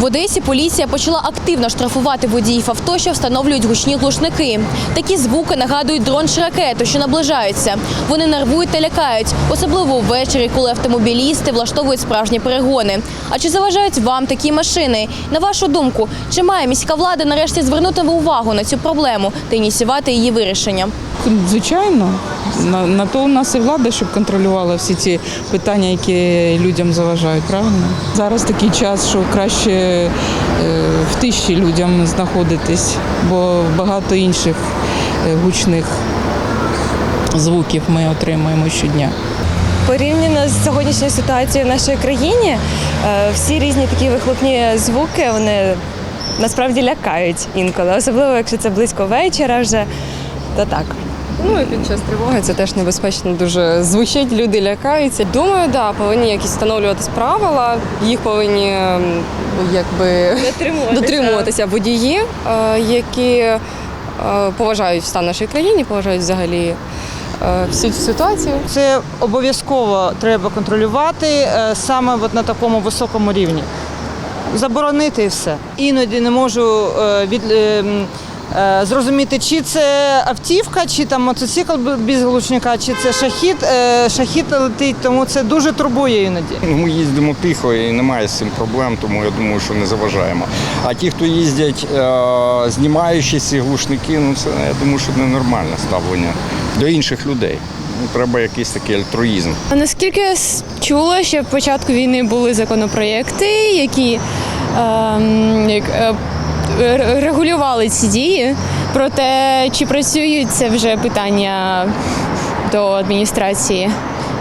В Одесі поліція почала активно штрафувати водіїв авто, що встановлюють гучні глушники. Такі звуки нагадують дрон чи ракету, що наближаються. Вони нервують та лякають, особливо ввечері, коли автомобілісти влаштовують справжні перегони. А чи заважають вам такі машини? На вашу думку, чи має міська влада нарешті звернути увагу на цю проблему та ініціювати її вирішення? Звичайно, на, на то у нас і влада, щоб контролювала всі ці питання, які людям заважають. Правильно зараз такий час, що краще е, в тиші людям знаходитись, бо багато інших е, гучних звуків ми отримуємо щодня. Порівняно з сьогоднішньою ситуацією в нашій країні, е, всі різні такі вихлопні звуки вони насправді лякають інколи, особливо якщо це близько вечора вже, то так. Ну і під час тривоги це теж небезпечно дуже звучить, люди лякаються. Думаю, да, повинні якісь встановлюватись правила, їх повинні якби Дотримуватися. дотримуватися водії, е, які е, поважають стан нашої країни, поважають взагалі е, всю цю ситуацію. Це обов'язково треба контролювати саме от на такому високому рівні. Заборонити все. Іноді не можу від, е, е, зрозуміти, чи це автівка, чи там мотоцикл без глушника, чи це шахід. Е, Шахід летить, тому це дуже турбує іноді. Ну, Ми їздимо тихо і немає з цим проблем, тому я думаю, що не заважаємо. А ті, хто їздять, е, знімаючи ці глушники, ну це я думаю, що ненормальне ставлення до інших людей. Ну, треба якийсь такий альтруїзм. Наскільки я чула, ще в початку війни були законопроєкти, які ем, як, е, регулювали ці дії. Проте чи працюють це вже питання до адміністрації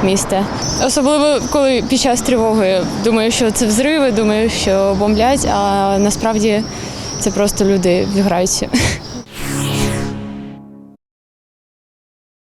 міста. Особливо коли під час тривоги думаю, що це взриви, думаю, що бомблять, а насправді це просто люди граються.